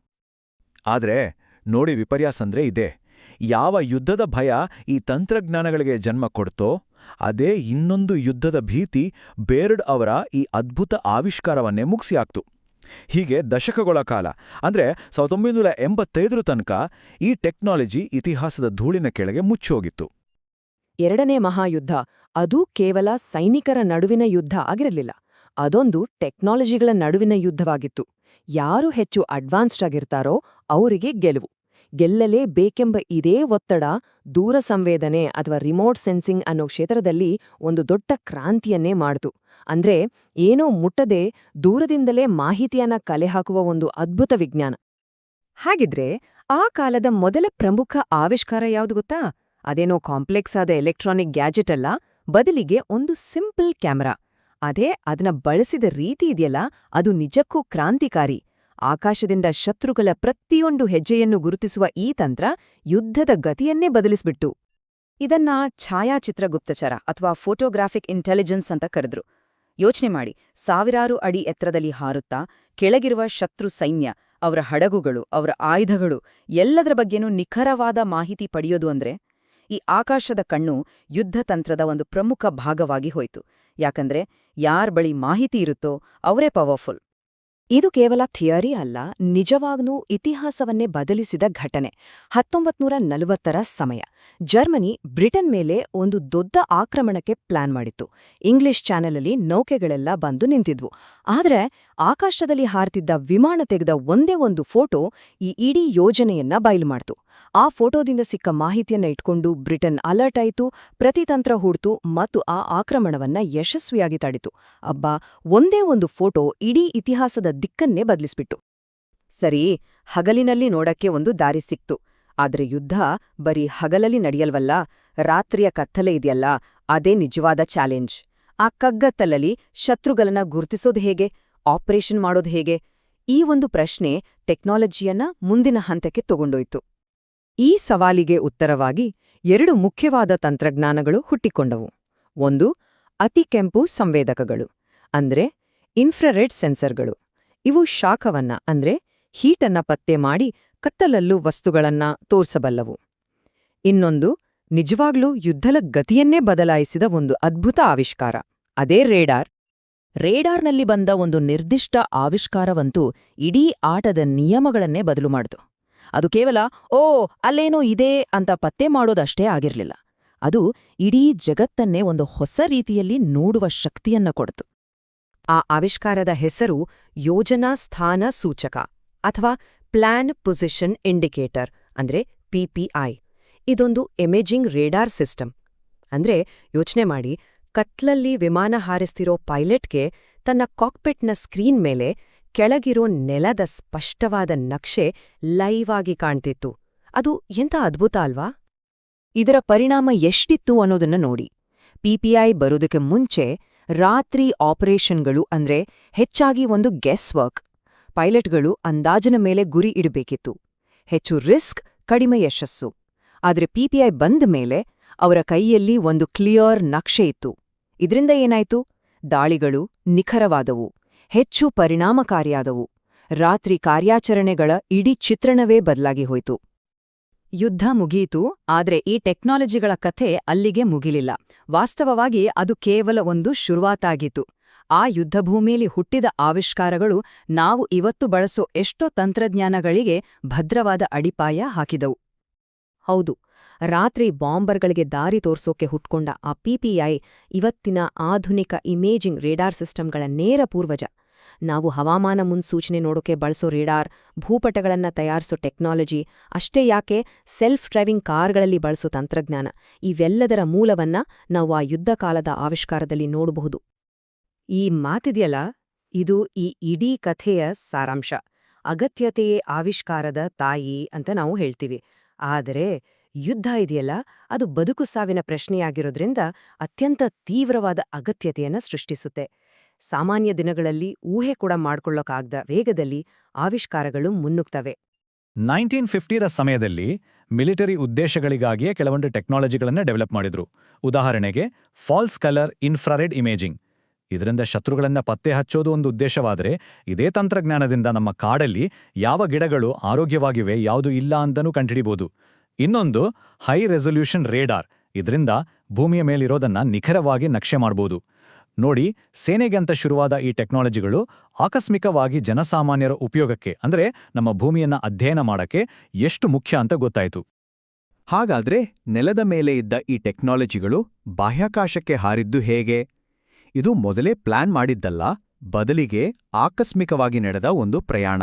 ಆದರೆ ನೋಡಿ ವಿಪರ್ಯಾಸ ಅಂದ್ರೆ ಇದೆ. ಯಾವ ಯುದ್ಧದ ಭಯ ಈ ತಂತ್ರಜ್ಞಾನಗಳಿಗೆ ಜನ್ಮ ಕೊಡ್ತೋ, ಅದೇ ಇನ್ನೊಂದು ಯುದ್ಧದ ಭೀತಿ ಬೇರ್ಡ್ ಅವರ ಈ ಅದ್ಭುತ ಆವಿಷ್ಕಾರವನ್ನೇ ಮುಗಿಸಿ ಹಾಕ್ತು. ಹೀಗೆ ದಶಕಗಳ ಕಾಲ. ಅಂದರೆ ಸಾವಿರದ ಒಂಬೈನೂರ ಎಂಬತ್ತೈದರ ತನಕ ಈ ಟೆಕ್ನಾಲಜಿ ಇತಿಹಾಸದ ಧೂಳಿನ ಕೆಳಗೆ ಮುಚ್ಚೋಗಿತ್ತು. ಎರಡನೇ ಮಹಾಯುದ್ಧ ಅದು ಕೇವಲ ಸೈನಿಕರ ನಡುವಿನ ಯುದ್ಧ ಆಗಿರಲಿಲ್ಲ. ಅದೊಂದು ಟೆಕ್ನಾಲಜಿಗಳ ನಡುವಿನ ಯುದ್ಧವಾಗಿತ್ತು. ಯಾರು ಹೆಚ್ಚು ಅಡ್ವಾನ್ಸ್ಡ್ ಆಗಿರ್ತಾರೋ ಅವರಿಗೆ ಗೆಲುವು. ಗೆಲ್ಲಲೇ ಬೇಕೆಂಬ ಇದೇ ಒತ್ತಡ ದೂರ ಸಂವೇದನೆ ಅಥವಾ ರಿಮೋಟ್ ಸೆನ್ಸಿಂಗ್ ಅನ್ನೋ ಕ್ಷೇತ್ರದಲ್ಲಿ ಒಂದು ದೊಡ್ಡ ಕ್ರಾಂತಿಯನ್ನೇ ಮಾಡ್ತು. ಅಂದ್ರೆ ಏನೋ ಮುಟ್ಟದೆ ದೂರದಿಂದಲೇ ಮಾಹಿತಿಯನ್ನ ಕಲೆ ಹಾಕುವ ಒಂದು ಅದ್ಭುತ ವಿಜ್ಞಾನ. ಹಾಗಿದ್ರೆ ಆ ಕಾಲದ ಮೊದಲ ಪ್ರಮುಖ ಆವಿಷ್ಕಾರ ಯಾವುದು ಗೊತ್ತಾ? ಅದೇನೋ ಕಾಂಪ್ಲೆಕ್ಸ್ ಆದ ಎಲೆಕ್ಟ್ರಾನಿಕ್ ಗ್ಯಾಜೆಟ್ ಅಲ್ಲ, ಬದಲಿಗೆ ಒಂದು ಸಿಂಪಲ್ ಕ್ಯಾಮರಾ. ಅದೇ ಅದನ್ನ ಬಳಸಿದ ರೀತಿ ಇದೆಯಲ್ಲ, ಅದು ನಿಜಕ್ಕೂ ಕ್ರಾಂತಿಕಾರಿ. ಆಕಾಶದಿಂದ ಶತ್ರುಗಳ ಪ್ರತಿಯೊಂದು ಹೆಜ್ಜೆಯನ್ನು ಗುರುತಿಸುವ ಈ ತಂತ್ರ ಯುದ್ಧದ ಗತಿಯನ್ನೇ ಬದಲಿಸ್ಬಿಟ್ಟು. ಇದನ್ನ ಛಾಯಾಚಿತ್ರ ಗುಪ್ತಚರ ಅಥವಾ ಫೋಟೋಗ್ರಾಫಿಕ್ ಇಂಟೆಲಿಜೆನ್ಸ್ ಅಂತ ಕರೆದ್ರು. ಯೋಚನೆ ಮಾಡಿ, ಸಾವಿರಾರು ಅಡಿ ಎತ್ತರದಲ್ಲಿ ಹಾರುತ್ತಾ, ಕೆಳಗಿರುವ ಶತ್ರು ಸೈನ್ಯ, ಅವರ ಹಡಗುಗಳು, ಅವರ ಆಯುಧಗಳು, ಎಲ್ಲದರ ಬಗ್ಗೆನೂ ನಿಖರವಾದ ಮಾಹಿತಿ ಪಡೆಯೋದು ಅಂದ್ರೆ, ಈ ಆಕಾಶದ ಕಣ್ಣು ಯುದ್ಧತಂತ್ರದ ಒಂದು ಪ್ರಮುಖ ಭಾಗವಾಗಿ ಹೋಯಿತು. ಯಾಕಂದ್ರೆ, ಯಾರ್ ಬಳಿ ಮಾಹಿತಿ ಇರುತ್ತೋ, ಅವರೇ ಪವರ್ಫುಲ್ ಇದು ಕೇವಲ ಥಿಯರಿ ಅಲ್ಲ, ನಿಜವಾಗ್ನೂ ಇತಿಹಾಸವನ್ನೇ ಬದಲಿಸಿದ ಘಟನೆ. ಹತ್ತೊಂಬತ್ನೂರ ನಲವತ್ತರ ಸಮಯ. ಜರ್ಮನಿ ಬ್ರಿಟನ್ ಮೇಲೆ ಒಂದು ದೊಡ್ಡ ಆಕ್ರಮಣಕ್ಕೆ ಪ್ಲಾನ್ ಮಾಡಿತ್ತು. ಇಂಗ್ಲಿಷ್ ಚಾನೆಲಲ್ಲಿ ನೌಕೆಗಳೆಲ್ಲ ಬಂದು ನಿಂತಿದ್ವು. ಆದ್ರೆ ಆಕಾಶದಲ್ಲಿ ಹಾರ್ತಿದ್ದ ವಿಮಾನ ತೆಗೆದ ಒಂದೇ ಒಂದು ಫೋಟೋ ಈ ಇಡೀ ಯೋಜನೆಯನ್ನ ಬಯಲು ಮಾಡ್ತು. ಆ ಫೋಟೋದಿಂದ ಸಿಕ್ಕ ಮಾಹಿತಿಯನ್ನ ಇಟ್ಕೊಂಡು ಬ್ರಿಟನ್ ಅಲರ್ಟ್ ಆಯಿತು, ಪ್ರತಿತಂತ್ರ ಹೂಡ್ತು ಮತ್ತು ಆ ಆಕ್ರಮಣವನ್ನ ಯಶಸ್ವಿಯಾಗಿ ತಡಿತು. ಅಬ್ಬಾ, ಒಂದೇ ಒಂದು ಫೋಟೋ ಇಡೀ ಇತಿಹಾಸದ ದಿಕ್ಕನ್ನೇ ಬದಲಿಸ್ಬಿಟ್ಟು. ಸರಿ, ಹಗಲಿನಲ್ಲಿ ನೋಡಕ್ಕೆ ಒಂದು ದಾರಿ ಸಿಕ್ತು. ಆದರೆ ಯುದ್ಧ ಬರೀ ಹಗಲಲ್ಲಿ ನಡೆಯಲ್ವಲ್ಲ? ರಾತ್ರಿಯ ಕತ್ತಲೆ ಇದೆಯಲ್ಲ? ಅದೇ ನಿಜವಾದ ಚಾಲೆಂಜ್. ಆ ಕಗ್ಗತ್ತಲಲ್ಲಿ ಶತ್ರುಗಳನ್ನ ಗುರುತಿಸೋದು ಹೇಗೆ? ಆಪರೇಷನ್ ಮಾಡೋದು ಹೇಗೆ? ಈ ಒಂದು ಪ್ರಶ್ನೆ ಟೆಕ್ನಾಲಜಿಯನ್ನ ಮುಂದಿನ ಹಂತಕ್ಕೆ ತಗೊಂಡೋಯ್ತು. ಈ ಸವಾಲಿಗೆ ಉತ್ತರವಾಗಿ ಎರಡು ಮುಖ್ಯವಾದ ತಂತ್ರಜ್ಞಾನಗಳು ಹುಟ್ಟಿಕೊಂಡವು. ಒಂದು ಅತಿ ಕೆಂಪು ಸಂವೇದಕಗಳು, ಅಂದ್ರೆ ಇನ್ಫ್ರರೆಡ್ ಸೆನ್ಸರ್ಗಳು ಇವು ಶಾಖವನ್ನ, ಅಂದ್ರೆ ಹೀಟನ್ನ ಪತ್ತೆ ಮಾಡಿ ಕತ್ತಲಲ್ಲೂ ವಸ್ತುಗಳನ್ನ ತೋರ್ಸಬಲ್ಲವು. ಇನ್ನೊಂದು, ನಿಜವಾಗ್ಲೂ ಯುದ್ಧದ ಗತಿಯನ್ನೇ ಬದಲಾಯಿಸಿದ ಒಂದು ಅದ್ಭುತ ಆವಿಷ್ಕಾರ. ಅದೇ ರೇಡಾರ್. ರೇಡಾರ್ನಲ್ಲಿ ಬಂದ ಒಂದು ನಿರ್ದಿಷ್ಟ ಆವಿಷ್ಕಾರವಂತೂ ಇಡೀ ಆಟದ ನಿಯಮಗಳನ್ನೇ ಬದಲು ಮಾಡಿತು. ಅದು ಕೇವಲ, ಓ, ಅಲ್ಲೇನೋ ಇದೆ ಅಂತ ಪತ್ತೆ ಮಾಡೋದಷ್ಟೇ ಆಗಿರಲಿಲ್ಲ. ಅದು ಇಡೀ ಜಗತ್ತನ್ನೇ ಒಂದು ಹೊಸ ರೀತಿಯಲ್ಲಿ ನೋಡುವ ಶಕ್ತಿಯನ್ನ ಕೊಡ್ತು. ಆ ಆವಿಷ್ಕಾರದ ಹೆಸರು ಯೋಜನಾ ಸ್ಥಾನ ಸೂಚಕ ಅಥವಾ ಪ್ಲಾನ್ ಪೊಸಿಷನ್ ಇಂಡಿಕೇಟರ್, ಅಂದ್ರೆ ಪಿಪಿಐ ಇದೊಂದು ಎಮೇಜಿಂಗ್ ರೇಡಾರ್ ಸಿಸ್ಟಮ್. ಅಂದ್ರೆ ಯೋಚನೆ ಮಾಡಿ, ಕತ್ಲಲ್ಲಿ ವಿಮಾನ ಹಾರಿಸ್ತಿರೋ ಪೈಲಟ್ಗೆ ತನ್ನ ಕಾಕ್ಪೆಟ್ನ ಸ್ಕ್ರೀನ್ ಮೇಲೆ ಕೆಳಗಿರೋ ನೆಲದ ಸ್ಪಷ್ಟವಾದ ನಕ್ಷೆ ಲೈವ್ ಆಗಿ ಕಾಣ್ತಿತ್ತು. ಅದು ಎಂಥ ಅದ್ಭುತ ಅಲ್ವಾ? ಇದರ ಪರಿಣಾಮ ಎಷ್ಟಿತ್ತು ಅನ್ನೋದನ್ನ ನೋಡಿ. ಪಿಪಿಐ ಬರೋದಕ್ಕೆ ಮುಂಚೆ ರಾತ್ರಿ ಆಪರೇಷನ್ಗಳು ಅಂದ್ರೆ ಹೆಚ್ಚಾಗಿ ಒಂದು ಗೆಸ್ ವರ್ಕ್ ಪೈಲಟ್ಗಳು ಅಂದಾಜಿನ ಮೇಲೆ ಗುರಿ ಇಡಬೇಕಿತ್ತು. ಹೆಚ್ಚು ರಿಸ್ಕ್, ಕಡಿಮೆ ಯಶಸ್ಸು. ಆದರೆ ಪಿಪಿಐ ಬಂದ ಮೇಲೆ ಅವರ ಕೈಯಲ್ಲಿ ಒಂದು ಕ್ಲಿಯರ್ ನಕ್ಷೆ ಇತ್ತು. ಇದರಿಂದ ಏನಾಯ್ತು? ದಾಳಿಗಳು ನಿಖರವಾದವು. ಹೆಚ್ಚು ಪರಿಣಾಮಕಾರಿಯಾದವು. ರಾತ್ರಿ ಕಾರ್ಯಾಚರಣೆಗಳ ಇಡೀ ಚಿತ್ರಣವೇ ಬದಲಾಗಿ ಹೋಯ್ತು. ಯುದ್ಧ ಮುಗಿಯಿತು ಆದರೆ ಈ ಟೆಕ್ನಾಲಜಿಗಳ ಕಥೆ ಅಲ್ಲಿಗೆ ಮುಗಿಲಿಲ್ಲ. ವಾಸ್ತವವಾಗಿ ಅದು ಕೇವಲ ಒಂದು ಶುರುವಾತಾಗಿತ್ತು. ಆ ಯುದ್ಧಭೂಮಿಯಲ್ಲಿ ಹುಟ್ಟಿದ ಆವಿಷ್ಕಾರಗಳು ನಾವು ಇವತ್ತು ಬಳಸೋ ಎಷ್ಟೋ ತಂತ್ರಜ್ಞಾನಗಳಿಗೆ ಭದ್ರವಾದ ಅಡಿಪಾಯ ಹಾಕಿದವು. ಹೌದು, ರಾತ್ರಿ ಬಾಂಬರ್ಗಳಿಗೆ ದಾರಿ ತೋರ್ಸೋಕೆ ಹುಟ್ಕೊಂಡ ಆ ಪಿಪಿಐ ಇವತ್ತಿನ ಆಧುನಿಕ ಇಮೇಜಿಂಗ್ ರೇಡಾರ್ ಸಿಸ್ಟಮ್ಗಳ ನೇರ ಪೂರ್ವಜ. ನಾವು ಹವಾಮಾನ ಮುನ್ಸೂಚನೆ ನೋಡೋಕೆ ಬಳಸೋ ರೇಡಾರ್, ಭೂಪಟಗಳನ್ನು ತಯಾರಿಸೋ ಟೆಕ್ನಾಲಜಿ, ಅಷ್ಟೇ ಯಾಕೆ ಸೆಲ್ಫ್ ಡ್ರೈವಿಂಗ್ ಕಾರ್ಗಳಲ್ಲಿ ಬಳಸೋ ತಂತ್ರಜ್ಞಾನ, ಇವೆಲ್ಲದರ ಮೂಲವನ್ನ ನಾವು ಆ ಯುದ್ಧ ಕಾಲದ ಆವಿಷ್ಕಾರದಲ್ಲಿ ನೋಡಬಹುದು. ಈ ಮಾತಿದೆಯಲ್ಲ, ಇದು ಈ ಇಡೀ ಕಥೆಯ ಸಾರಾಂಶ, ಅಗತ್ಯತೆಯೇ ಆವಿಷ್ಕಾರದ ತಾಯಿ ಅಂತ ನಾವು ಹೇಳ್ತೀವಿ. ಆದರೆ ಯುದ್ಧ ಇದೆಯಲ್ಲ, ಅದು ಬದುಕು ಸಾವಿನ ಪ್ರಶ್ನೆಯಾಗಿರೋದ್ರಿಂದ ಅತ್ಯಂತ ತೀವ್ರವಾದ ಅಗತ್ಯತೆಯನ್ನು ಸೃಷ್ಟಿಸುತ್ತೆ. ಸಾಮಾನ್ಯ ದಿನಗಳಲ್ಲಿ ಊಹೆ ಕೂಡ ಮಾಡ್ಕೊಳ್ಳೋಕಾಗ್ದ ವೇಗದಲ್ಲಿ ಆವಿಷ್ಕಾರಗಳು ಮುನ್ನುಗ್ತವೆ. ನೈನ್ಟೀನ್ ಫಿಫ್ಟಿರ ಸಮಯದಲ್ಲಿ ಮಿಲಿಟರಿ ಉದ್ದೇಶಗಳಿಗಾಗಿಯೇ ಕೆಲವೊಂದು ಟೆಕ್ನಾಲಜಿಗಳನ್ನು ಡೆವಲಪ್ ಮಾಡಿದ್ರು. ಉದಾಹರಣೆಗೆ, ಫಾಲ್ಸ್ ಕಲರ್ ಇನ್ಫ್ರಾರೆಡ್ ಇಮೇಜಿಂಗ್. ಇದರಿಂದ ಶತ್ರುಗಳನ್ನ ಪತ್ತೆ ಹಚ್ಚೋದು ಒಂದು ಉದ್ದೇಶವಾದರೆ, ಇದೇ ತಂತ್ರಜ್ಞಾನದಿಂದ ನಮ್ಮ ಕಾಡಲ್ಲಿ ಯಾವ ಗಿಡಗಳು ಆರೋಗ್ಯವಾಗಿವೆ, ಯಾವುದು ಇಲ್ಲ ಅಂತನೂ ಕಂಡುಹಿಡಿಬೋದು. ಇನ್ನೊಂದು, ಹೈ ರೆಸೊಲ್ಯೂಷನ್ ರೇಡಾರ್. ಇದರಿಂದ ಭೂಮಿಯ ಮೇಲಿರೋದನ್ನ ನಿಖರವಾಗಿ ನಕ್ಷೆ ಮಾಡ್ಬೋದು. ನೋಡಿ ಸೇನೆಗೆ ಅಂತ ಶುರುವಾದ ಈ ಟೆಕ್ನಾಲಜಿಗಳು ಆಕಸ್ಮಿಕವಾಗಿ ಜನಸಾಮಾನ್ಯರ ಉಪಯೋಗಕ್ಕೆ, ಅಂದ್ರೆ ನಮ್ಮ ಭೂಮಿಯನ್ನ ಅಧ್ಯಯನ ಮಾಡಕ್ಕೆ ಎಷ್ಟು ಮುಖ್ಯ ಅಂತ ಗೊತ್ತಾಯಿತು. ಹಾಗಾದ್ರೆ ನೆಲದ ಮೇಲೆ ಇದ್ದ ಈ ಟೆಕ್ನಾಲಜಿಗಳು ಬಾಹ್ಯಾಕಾಶಕ್ಕೆ ಹಾರಿದ್ದು ಹೇಗೆ? ಇದು ಮೊದಲೇ ಪ್ಲಾನ್ ಮಾಡಿದ್ದಲ್ಲ, ಬದಲಿಗೆ ಆಕಸ್ಮಿಕವಾಗಿ ನಡೆದ ಒಂದು ಪ್ರಯಾಣ.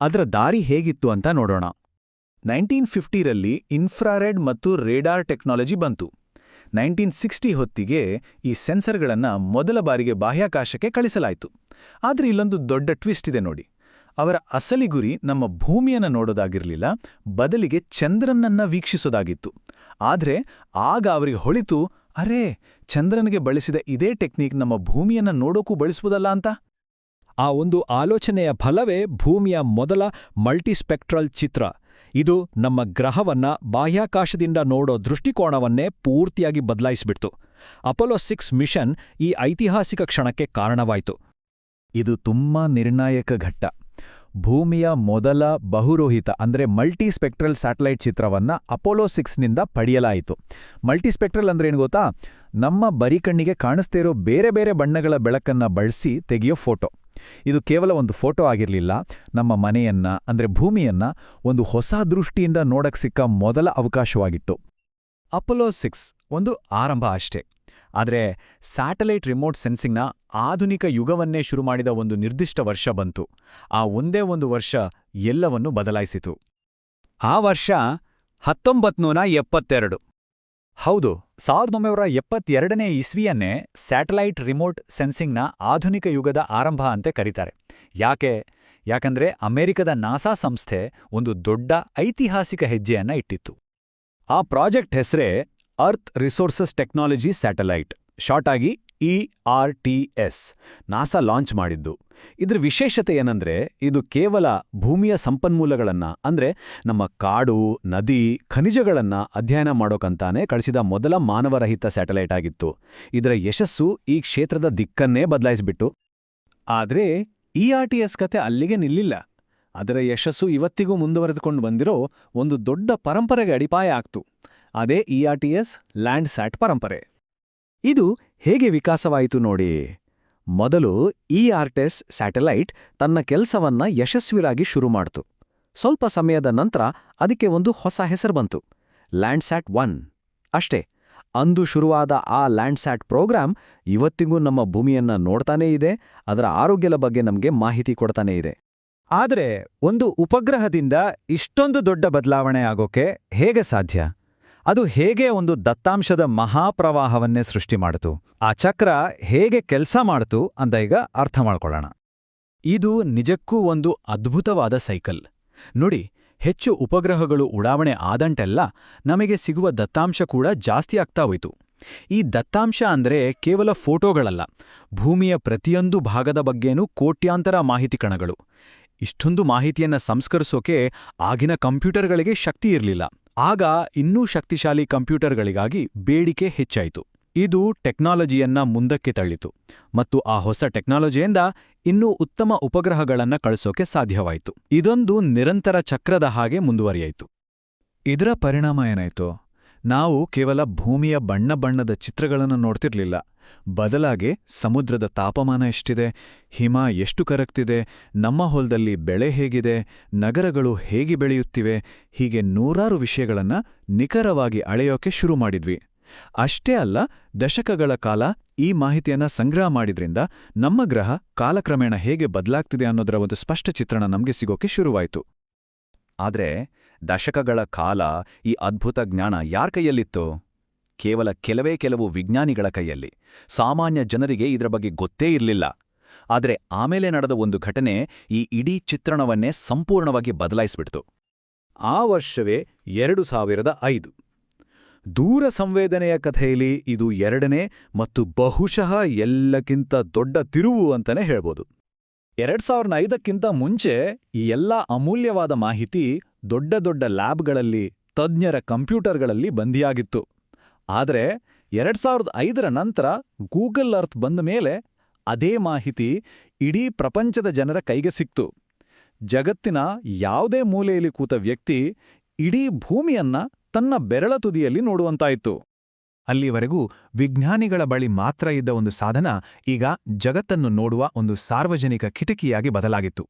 ಅದರ ದಾರಿ ಹೇಗಿತ್ತು ಅಂತ ನೋಡೋಣ. ನೈನ್ಟೀನ್ ಫಿಫ್ಟಿರಲ್ಲಿ ಇನ್ಫ್ರಾರೆಡ್ ಮತ್ತು ರೇಡಾರ್ ಟೆಕ್ನಾಲಜಿ ಬಂತು. ನೈನ್ಟೀನ್ ಸಿಕ್ಸ್ಟಿ ಹೊತ್ತಿಗೆ ಈ ಸೆನ್ಸರ್ಗಳನ್ನು ಮೊದಲ ಬಾರಿಗೆ ಬಾಹ್ಯಾಕಾಶಕ್ಕೆ ಕಳಿಸಲಾಯಿತು. ಆದರೆ ಇಲ್ಲೊಂದು ದೊಡ್ಡ ಟ್ವಿಸ್ಟ್ ಇದೆ ನೋಡಿ. ಅವರ ಅಸಲಿ ಗುರಿ ನಮ್ಮ ಭೂಮಿಯನ್ನು ನೋಡೋದಾಗಿರಲಿಲ್ಲ, ಬದಲಿಗೆ ಚಂದ್ರನನ್ನ ವೀಕ್ಷಿಸೋದಾಗಿತ್ತು. ಆದರೆ ಆಗ ಅವರಿಗೆ ಹೊಳಿತು, ಅರೇ, ಚಂದ್ರನಿಗೆ ಬಳಸಿದ ಇದೇ ಟೆಕ್ನಿಕ್ ನಮ್ಮ ಭೂಮಿಯನ್ನು ನೋಡೋಕ್ಕೂ ಬಳಸ್ಬೋದಲ್ಲ ಅಂತ? ಆ ಒಂದು ಆಲೋಚನೆಯ ಫಲವೇ ಭೂಮಿಯ ಮೊದಲ ಮಲ್ಟಿಸ್ಪೆಕ್ಟ್ರಲ್ ಚಿತ್ರ. ಇದು ನಮ್ಮ ಗ್ರಹವನ್ನ ಬಾಹ್ಯಾಕಾಶದಿಂದ ನೋಡೋ ದೃಷ್ಟಿಕೋನವನ್ನೇ ಪೂರ್ತಿಯಾಗಿ ಬದಲಾಯಿಸಿಬಿಡ್ತು. ಅಪೋಲೋ ಸಿಕ್ಸ್ ಮಿಷನ್ ಈ ಐತಿಹಾಸಿಕ ಕ್ಷಣಕ್ಕೆ ಕಾರಣವಾಯಿತು. ಇದು ತುಂಬಾ ನಿರ್ಣಾಯಕ ಘಟ್ಟ. ಭೂಮಿಯ ಮೊದಲ ಬಹುರೋಹಿತ ಅಂದ್ರೆ ಮಲ್ಟಿಸ್ಪೆಕ್ಟ್ರಲ್ ಸ್ಯಾಟಲೈಟ್ ಚಿತ್ರವನ್ನ ಅಪೋಲೋ ಸಿಕ್ಸ್ನಿಂದ ಪಡೆಯಲಾಯಿತು. ಮಲ್ಟಿಸ್ಪೆಕ್ಟ್ರಲ್ ಅಂದ್ರೆ ಏನು ಗೊತ್ತಾ? ನಮ್ಮ ಬರಿಕಣ್ಣಿಗೆ ಕಾಣಿಸ್ತೇ ಇರೋ ಬೇರೆ ಬೇರೆ ಬಣ್ಣಗಳ ಬೆಳಕನ್ನ ಬಳಸಿ ತೆಗೆಯೋ ಫೋಟೋ. ಇದು ಕೇವಲ ಒಂದು ಫೋಟೋ ಆಗಿರಲಿಲ್ಲ. ನಮ್ಮ ಮನೆಯನ್ನ, ಅಂದ್ರೆ ಭೂಮಿಯನ್ನ ಒಂದು ಹೊಸ ದೃಷ್ಟಿಯಿಂದ ನೋಡಕ್ಕೆ ಸಿಕ್ಕ ಮೊದಲ ಅವಕಾಶವಾಗಿತ್ತು. ಅಪೊಲೋ ಸಿಕ್ಸ್ ಒಂದು ಆರಂಭ ಅಷ್ಟೇ. ಆದರೆ ಸ್ಯಾಟಲೈಟ್ ರಿಮೋಟ್ ಸೆನ್ಸಿಂಗ್ನ ಆಧುನಿಕ ಯುಗವನ್ನೇ ಶುರು ಮಾಡಿದ ಒಂದು ನಿರ್ದಿಷ್ಟ ವರ್ಷ ಬಂತು. ಆ ಒಂದೇ ಒಂದು ವರ್ಷ ಎಲ್ಲವನ್ನೂ ಬದಲಾಯಿಸಿತು. ಆ ವರ್ಷ ಹತ್ತೊಂಬತ್ನೂರ ಎಪ್ಪತ್ತೆರಡು. ಹೌದು, ಸಾವಿರದ ಒಂಬೈನೂರ ಎಪ್ಪತ್ತೆರಡನೇ ಇಸ್ವಿಯನ್ನೇ ಸ್ಯಾಟಲೈಟ್ ರಿಮೋಟ್ ಸೆನ್ಸಿಂಗ್ನ ಆಧುನಿಕ ಯುಗದ ಆರಂಭ ಅಂತೆ ಕರೀತಾರೆ. ಯಾಕೆ? ಯಾಕಂದ್ರೆ ಅಮೆರಿಕದ ನಾಸಾ ಸಂಸ್ಥೆ ಒಂದು ದೊಡ್ಡ ಐತಿಹಾಸಿಕ ಹೆಜ್ಜೆಯನ್ನ ಇಟ್ಟಿತ್ತು. ಆ ಪ್ರಾಜೆಕ್ಟ್ ಹೆಸರೇ earth resources technology satellite. Short ಆಗಿ ಎಸ್, ನಾಸಾ ಲಾಂಚ್ ಮಾಡಿದ್ದು. ಇದ್ರ ವಿಶೇಷತೆ ಏನಂದ್ರೆ, ಇದು ಕೇವಲ ಭೂಮಿಯ ಸಂಪನ್ಮೂಲಗಳನ್ನ, ಅಂದ್ರೆ ನಮ್ಮ ಕಾಡು, ನದಿ, ಖನಿಜಗಳನ್ನ ಅಧ್ಯಯನ ಮಾಡೋಕಂತಾನೆ ಕಳಿಸಿದ ಮೊದಲ ಮಾನವರಹಿತ ಸ್ಯಾಟಲೈಟ್ ಆಗಿತ್ತು. ಇದರ ಯಶಸ್ಸು ಈ ಕ್ಷೇತ್ರದ ದಿಕ್ಕನ್ನೇ ಬದಲಾಯಿಸ್ಬಿಟ್ಟು. ಆದ್ರೆ ಎಸ್ ಕತೆ ಅಲ್ಲಿಗೆ ನಿಲ್ಲಿಲ್ಲ. ಅದರ ಯಶಸ್ಸು ಇವತ್ತಿಗೂ ಮುಂದುವರೆದುಕೊಂಡು ಬಂದಿರೋ ಒಂದು ದೊಡ್ಡ ಪರಂಪರೆಗೆ ಅಡಿಪಾಯ ಆಗ್ತು. ಅದೇ ಇಆರ್ಟಿಎಸ್ ಲ್ಯಾಂಡ್ ಸ್ಯಾಟ್ ಪರಂಪರೆ. ಇದು ಹೇಗೆ ವಿಕಾಸವಾಯಿತು ನೋಡಿ. ಮೊದಲು ಇಆರ್ಟಿಎಸ್ ಸ್ಯಾಟಲೈಟ್ ತನ್ನ ಕೆಲಸವನ್ನ ಯಶಸ್ವಿಯಾಗಿ ಶುರು ಮಾಡ್ತು. ಸ್ವಲ್ಪ ಸಮಯದ ನಂತರ ಅದಕ್ಕೆ ಒಂದು ಹೊಸ ಹೆಸರು ಬಂತು, ಲ್ಯಾಂಡ್ಸ್ಯಾಟ್ ಒನ್. ಅಷ್ಟೇ, ಅಂದು ಶುರುವಾದ ಆ ಲ್ಯಾಂಡ್ಸ್ಯಾಟ್ ಪ್ರೋಗ್ರಾಂ ಇವತ್ತಿಗೂ ನಮ್ಮ ಭೂಮಿಯನ್ನ ನೋಡ್ತಾನೇ ಇದೆ, ಅದರ ಆರೋಗ್ಯದ ಬಗ್ಗೆ ನಮಗೆ ಮಾಹಿತಿ ಕೊಡ್ತಾನೇ ಇದೆ. ಆದರೆ ಒಂದು ಉಪಗ್ರಹದಿಂದ ಇಷ್ಟೊಂದು ದೊಡ್ಡ ಬದಲಾವಣೆ ಆಗೋಕೆ ಹೇಗೆ ಸಾಧ್ಯ? ಅದು ಹೇಗೆ ಒಂದು ದತ್ತಾಂಶದ ಮಹಾಪ್ರವಾಹವನ್ನೇ ಸೃಷ್ಟಿ ಮಾಡಿತು? ಆ ಚಕ್ರ ಹೇಗೆ ಕೆಲಸ ಮಾಡ್ತು ಅಂತ ಈಗ ಅರ್ಥ ಮಾಡ್ಕೊಳ್ಳೋಣ. ಇದು ನಿಜಕ್ಕೂ ಒಂದು ಅದ್ಭುತವಾದ ಸೈಕಲ್. ನೋಡಿ, ಹೆಚ್ಚು ಉಪಗ್ರಹಗಳು ಉಡಾವಣೆ ಆದಂಟೆಲ್ಲ ನಮಗೆ ಸಿಗುವ ದತ್ತಾಂಶ ಕೂಡ ಜಾಸ್ತಿ ಆಗ್ತಾ ಹೋಯಿತು. ಈ ದತ್ತಾಂಶ ಅಂದ್ರೆ ಕೇವಲ ಫೋಟೋಗಳಲ್ಲ, ಭೂಮಿಯ ಪ್ರತಿಯೊಂದು ಭಾಗದ ಬಗ್ಗೆನೂ ಕೋಟ್ಯಾಂತರ ಮಾಹಿತಿ ಕಣಗಳು. ಇಷ್ಟೊಂದು ಮಾಹಿತಿಯನ್ನ ಸಂಸ್ಕರಿಸೋಕೆ ಆಗಿನ ಕಂಪ್ಯೂಟರ್ಗಳಿಗೆ ಶಕ್ತಿ ಇರಲಿಲ್ಲ. ಆಗ ಇನ್ನೂ ಶಕ್ತಿಶಾಲಿ ಕಂಪ್ಯೂಟರ್ಗಳಿಗಾಗಿ ಬೇಡಿಕೆ ಹೆಚ್ಚಾಯಿತು. ಇದು ಟೆಕ್ನಾಲಜಿಯನ್ನ ಮುಂದಕ್ಕೆ ತಳ್ಳಿತು ಮತ್ತು ಆ ಹೊಸ ಟೆಕ್ನಾಲಜಿಯಿಂದ ಇನ್ನೂ ಉತ್ತಮ ಉಪಗ್ರಹಗಳನ್ನ ಕಳಿಸೋಕೆ ಸಾಧ್ಯವಾಯಿತು. ಇದೊಂದು ನಿರಂತರ ಚಕ್ರದ ಹಾಗೆ ಮುಂದುವರಿಯಾಯಿತು. ಇದರ ಪರಿಣಾಮ ಏನಾಯ್ತು? ನಾವು ಕೇವಲ ಭೂಮಿಯ ಬಣ್ಣ ಬಣ್ಣದ ಚಿತ್ರಗಳನ್ನು ನೋಡ್ತಿರ್ಲಿಲ್ಲ. ಬದಲಾಗಿ ಸಮುದ್ರದ ತಾಪಮಾನ ಎಷ್ಟಿದೆ, ಹಿಮ ಎಷ್ಟು ಕರಗ್ತಿದೆ, ನಮ್ಮ ಹೊಲದಲ್ಲಿ ಬೆಳೆ ಹೇಗಿದೆ, ನಗರಗಳು ಹೇಗೆ ಬೆಳೆಯುತ್ತಿವೆ, ಹೀಗೆ ನೂರಾರು ವಿಷಯಗಳನ್ನು ನಿಖರವಾಗಿ ಅಳೆಯೋಕೆ ಶುರು ಮಾಡಿದ್ವಿ. ಅಷ್ಟೇ ಅಲ್ಲ, ದಶಕಗಳ ಕಾಲ ಈ ಮಾಹಿತಿಯನ್ನ ಸಂಗ್ರಹ ಮಾಡಿದ್ರಿಂದ ನಮ್ಮ ಗ್ರಹ ಕಾಲಕ್ರಮೇಣ ಹೇಗೆ ಬದಲಾಗ್ತಿದೆ ಅನ್ನೋದರ ಒಂದು ಸ್ಪಷ್ಟ ಚಿತ್ರಣ ನಮಗೆ ಸಿಗೋಕೆ ಶುರುವಾಯಿತು. ಆದ್ರೆ ದಶಕಗಳ ಕಾಲ ಈ ಅದ್ಭುತ ಜ್ಞಾನ ಯಾರ ಕೈಯಲ್ಲಿತ್ತು? ಕೇವಲ ಕೆಲವೇ ಕೆಲವು ವಿಜ್ಞಾನಿಗಳ ಕೈಯಲ್ಲಿ. ಸಾಮಾನ್ಯ ಜನರಿಗೆ ಇದರ ಬಗ್ಗೆ ಗೊತ್ತೇ ಇರಲಿಲ್ಲ. ಆದರೆ ಆಮೇಲೆ ನಡೆದ ಒಂದು ಘಟನೆ ಈ ಇಡೀ ಚಿತ್ರಣವನ್ನೇ ಸಂಪೂರ್ಣವಾಗಿ ಬದಲಾಯಿಸಿಬಿಡ್ತು. ಆ ವರ್ಷವೇ ಎರಡು ಸಾವಿರದ ಐದು. ದೂರ ಸಂವೇದನೆಯ ಕಥೆಯಲ್ಲಿ ಇದು ಎರಡನೇ ಮತ್ತು ಬಹುಶಃ ಎಲ್ಲಕ್ಕಿಂತ ದೊಡ್ಡ ತಿರುವು ಅಂತಲೇ ಹೇಳ್ಬೋದು. ಎರಡ್ ಸಾವಿರದ ಐದಕ್ಕಿಂತ ಮುಂಚೆ ಈ ಎಲ್ಲ ಅಮೂಲ್ಯವಾದ ಮಾಹಿತಿ ದೊಡ್ಡ ದೊಡ್ಡ ಲ್ಯಾಬ್ಗಳಲ್ಲಿ, ತಜ್ಞರ ಕಂಪ್ಯೂಟರ್ಗಳಲ್ಲಿ ಬಂದಿಯಾಗಿತ್ತು. ಆದರೆ ಎರಡ್ ಸಾವಿರದ ಐದರ ನಂತರ ಗೂಗಲ್ ಅರ್ತ್ ಬಂದ ಮೇಲೆ ಅದೇ ಮಾಹಿತಿ ಇಡೀ ಪ್ರಪಂಚದ ಜನರ ಕೈಗೆ ಸಿಕ್ತು. ಜಗತ್ತಿನ ಯಾವುದೇ ಮೂಲೆಯಲ್ಲಿ ಕೂತ ವ್ಯಕ್ತಿ ಇಡೀ ಭೂಮಿಯನ್ನ ತನ್ನ ಬೆರಳ ತುದಿಯಲ್ಲಿ ನೋಡುವಂತಾಯಿತು. ಅಲ್ಲಿವರೆಗೂ ವಿಜ್ಞಾನಿಗಳ ಬಳಿ ಮಾತ್ರ ಇದ್ದ ಒಂದು ಸಾಧನ ಈಗ ಜಗತ್ತನ್ನು ನೋಡುವ ಒಂದು ಸಾರ್ವಜನಿಕ ಕಿಟಕಿಯಾಗಿ ಬದಲಾಗಿತ್ತು.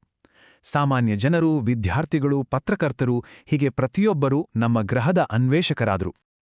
ಸಾಮಾನ್ಯ ಜನರು, ವಿದ್ಯಾರ್ಥಿಗಳು, ಪತ್ರಕರ್ತರು ಹೀಗೆ ಪ್ರತಿಯೊಬ್ಬರೂ ನಮ್ಮ ಗ್ರಹದ ಅನ್ವೇಷಕರಾದರು.